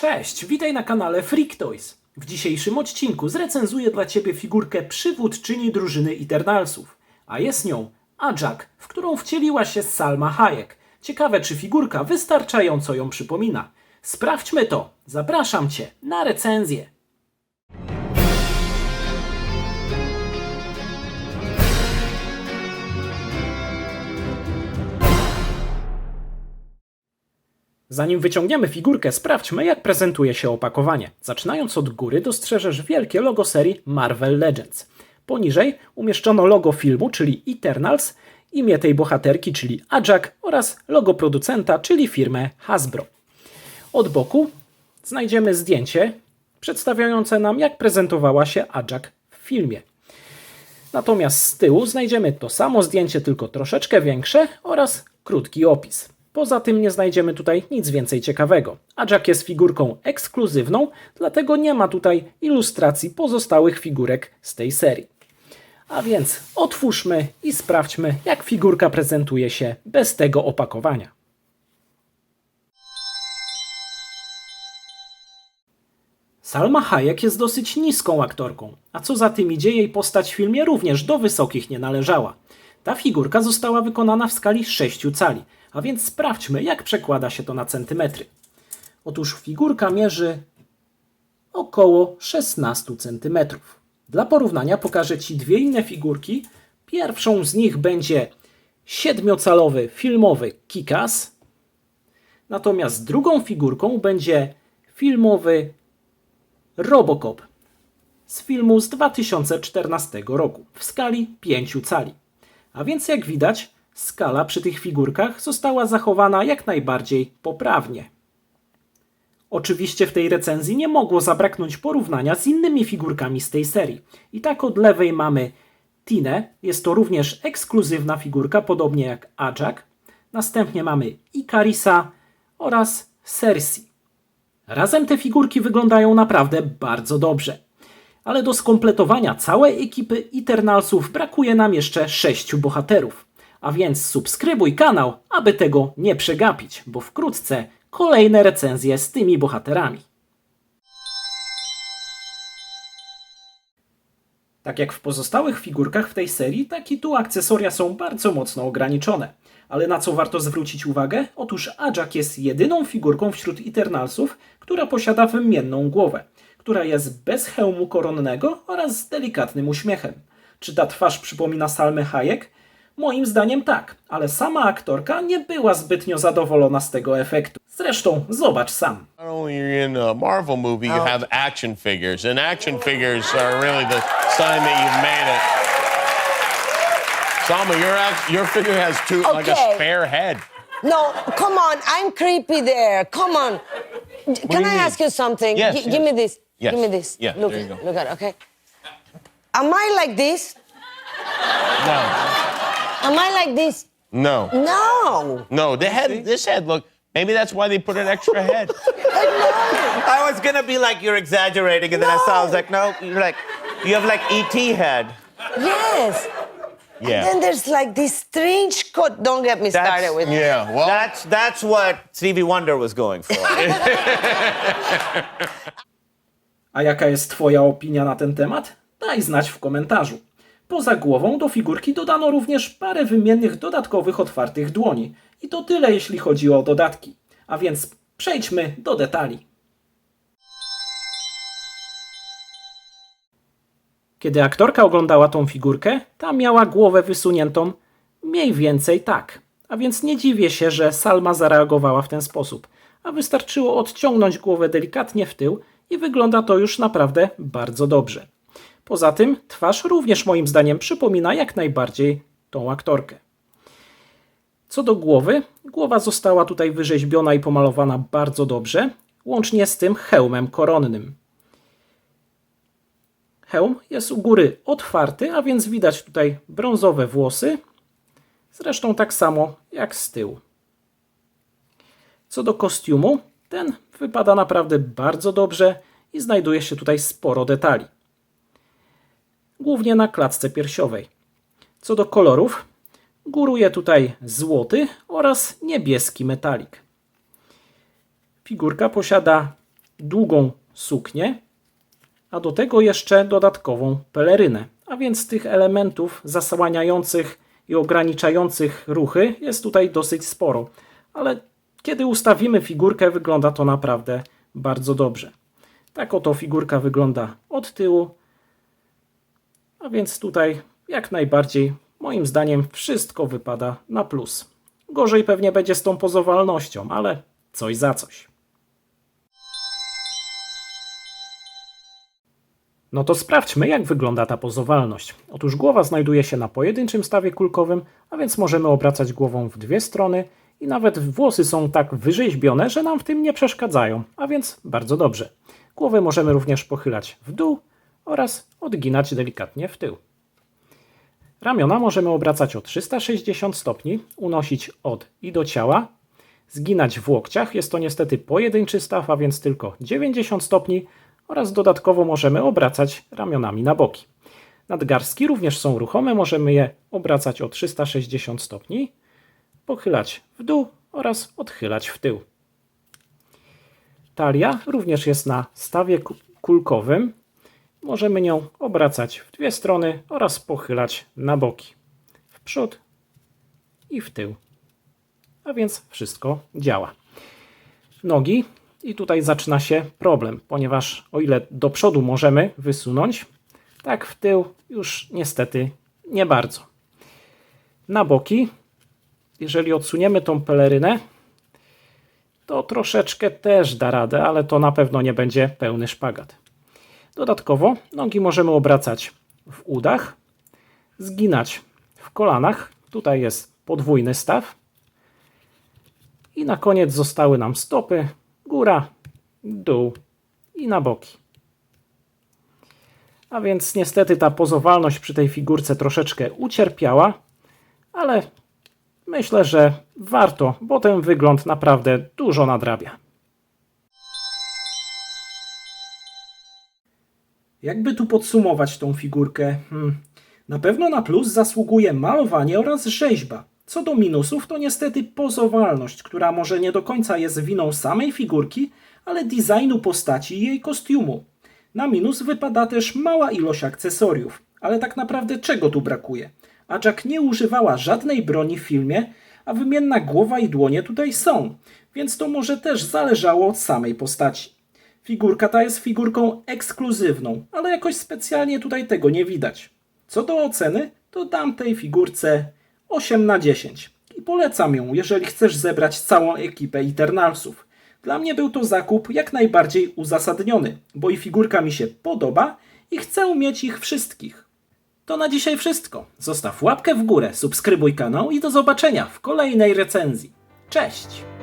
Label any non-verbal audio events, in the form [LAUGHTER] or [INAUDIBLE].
Cześć, witaj na kanale Freak Toys. W dzisiejszym odcinku zrecenzuję dla Ciebie figurkę przywódczyni drużyny Eternalsów, a jest nią Ajak, w którą wcieliła się Salma Hayek. Ciekawe, czy figurka wystarczająco ją przypomina. Sprawdźmy to. Zapraszam Cię na recenzję. Zanim wyciągniemy figurkę, sprawdźmy, jak prezentuje się opakowanie. Zaczynając od góry, dostrzeżesz wielkie logo serii Marvel Legends. Poniżej umieszczono logo filmu, czyli Eternals, imię tej bohaterki, czyli Ajak oraz logo producenta, czyli firmę Hasbro. Od boku znajdziemy zdjęcie przedstawiające nam, jak prezentowała się Ajak w filmie. Natomiast z tyłu znajdziemy to samo zdjęcie, tylko troszeczkę większe oraz krótki opis. Poza tym nie znajdziemy tutaj nic więcej ciekawego. Ajak jest figurką ekskluzywną, dlatego nie ma tutaj ilustracji pozostałych figurek z tej serii. A więc otwórzmy i sprawdźmy, jak figurka prezentuje się bez tego opakowania. Salma Hayek jest dosyć niską aktorką, a co za tym idzie, jej postać w filmie również do wysokich nie należała. Ta figurka została wykonana w skali 6 cali, a więc sprawdźmy, jak przekłada się to na centymetry. Otóż figurka mierzy około 16 cm. Dla porównania pokażę Ci dwie inne figurki. Pierwszą z nich będzie 7-calowy filmowy Kikas, natomiast drugą figurką będzie filmowy Robocop z filmu z 2014 roku w skali 5 cali. A więc jak widać, skala przy tych figurkach została zachowana jak najbardziej poprawnie. Oczywiście w tej recenzji nie mogło zabraknąć porównania z innymi figurkami z tej serii. I tak od lewej mamy Tinę, jest to również ekskluzywna figurka, podobnie jak Ajak. Następnie mamy Ikarisa oraz Cersei. Razem te figurki wyglądają naprawdę bardzo dobrze. Ale do skompletowania całej ekipy Eternalsów brakuje nam jeszcze sześciu bohaterów. A więc subskrybuj kanał, aby tego nie przegapić, bo wkrótce kolejne recenzje z tymi bohaterami. Tak jak w pozostałych figurkach w tej serii, tak i tu akcesoria są bardzo mocno ograniczone. Ale na co warto zwrócić uwagę? Otóż Ajak jest jedyną figurką wśród Eternalsów, która posiada wymienną głowę, która jest bez hełmu koronnego oraz z delikatnym uśmiechem. Czy ta twarz przypomina Salmę Hayek? Moim zdaniem tak, ale sama aktorka nie była zbytnio zadowolona z tego efektu. Zresztą zobacz sam. Not only in a Marvel movie, you have action figures, and action figures are really the sign that you've made it. Salma, your act, your figure has two like a Okay. spare head. No, come on. I'm creepy there. Come on. Can I mean? ask you something? Yes, Gi- yes. Give me this. Yes. Give me this. Yeah, Look, there you go. look at it, okay? Am I like this? No, Am I like this? no, No. no. The head, this head, look. Maybe that's why they put an extra head. [LAUGHS] I was gonna be like, you're exaggerating, and then I saw, I was like, no, you're like, you have like ET head. Yes. Yeah. And Then there's like this strange coat. Don't get me That's- started with Yeah. Well, That's that's what Stevie Wonder was going for. [LAUGHS] A jaka jest Twoja opinia na ten temat? Daj znać w komentarzu. Poza głową do figurki dodano również parę wymiennych dodatkowych otwartych dłoni. I to tyle jeśli chodzi o dodatki. A więc przejdźmy do detali. Kiedy aktorka oglądała tą figurkę, ta miała głowę wysuniętą mniej więcej tak. A więc nie dziwię się, że Salma zareagowała w ten sposób. A wystarczyło odciągnąć głowę delikatnie w tył i wygląda to już naprawdę bardzo dobrze. Poza tym twarz również moim zdaniem przypomina jak najbardziej tą aktorkę. Co do głowy, głowa została tutaj wyrzeźbiona i pomalowana bardzo dobrze, łącznie z tym hełmem koronnym. Hełm jest u góry otwarty, a więc widać tutaj brązowe włosy, zresztą tak samo jak z tyłu. Co do kostiumu, ten wypada naprawdę bardzo dobrze i znajduje się tutaj sporo detali. Głównie na klatce piersiowej. Co do kolorów, góruje tutaj złoty oraz niebieski metalik. Figurka posiada długą suknię, a do tego jeszcze dodatkową pelerynę. A więc tych elementów zasłaniających i ograniczających ruchy jest tutaj dosyć sporo. Ale kiedy ustawimy figurkę, wygląda to naprawdę bardzo dobrze. Tak oto figurka wygląda od tyłu. A więc tutaj jak najbardziej, moim zdaniem, wszystko wypada na plus. Gorzej pewnie będzie z tą pozowalnością, ale coś za coś. No to sprawdźmy, jak wygląda ta pozowalność. Otóż głowa znajduje się na pojedynczym stawie kulkowym, a więc możemy obracać głową w dwie strony i nawet włosy są tak wyrzeźbione, że nam w tym nie przeszkadzają, a więc bardzo dobrze. Głowę możemy również pochylać w dół oraz odginać delikatnie w tył. Ramiona możemy obracać o 360 stopni, unosić od i do ciała, zginać w łokciach. Jest to niestety pojedynczy staw, a więc tylko 90 stopni oraz dodatkowo możemy obracać ramionami na boki. Nadgarstki również są ruchome, możemy je obracać o 360 stopni, pochylać w dół oraz odchylać w tył. Talia również jest na stawie ku- kulkowym. Możemy nią obracać w dwie strony oraz pochylać na boki. W przód i w tył. A więc wszystko działa. Nogi i tutaj zaczyna się problem, ponieważ o ile do przodu możemy wysunąć, tak w tył już niestety nie bardzo. Na boki, jeżeli odsuniemy tą pelerynę, to troszeczkę też da radę, ale to na pewno nie będzie pełny szpagat. Dodatkowo nogi możemy obracać w udach, zginać w kolanach. Tutaj jest podwójny staw. I na koniec zostały nam stopy, góra, dół i na boki. A więc niestety ta pozowalność przy tej figurce troszeczkę ucierpiała, ale myślę, że warto, bo ten wygląd naprawdę dużo nadrabia. Jakby tu podsumować tą figurkę? Hmm. Na pewno na plus zasługuje malowanie oraz rzeźba. Co do minusów, to niestety pozowalność, która może nie do końca jest winą samej figurki, ale designu postaci i jej kostiumu. Na minus wypada też mała ilość akcesoriów, ale tak naprawdę czego tu brakuje? A Jack nie używała żadnej broni w filmie, a wymienna głowa i dłonie tutaj są, więc to może też zależało od samej postaci. Figurka ta jest figurką ekskluzywną, ale jakoś specjalnie tutaj tego nie widać. Co do oceny, to dam tej figurce 8 na 10 i polecam ją, jeżeli chcesz zebrać całą ekipę Eternalsów. Dla mnie był to zakup jak najbardziej uzasadniony, bo i figurka mi się podoba i chcę mieć ich wszystkich. To na dzisiaj wszystko. Zostaw łapkę w górę, subskrybuj kanał i do zobaczenia w kolejnej recenzji. Cześć!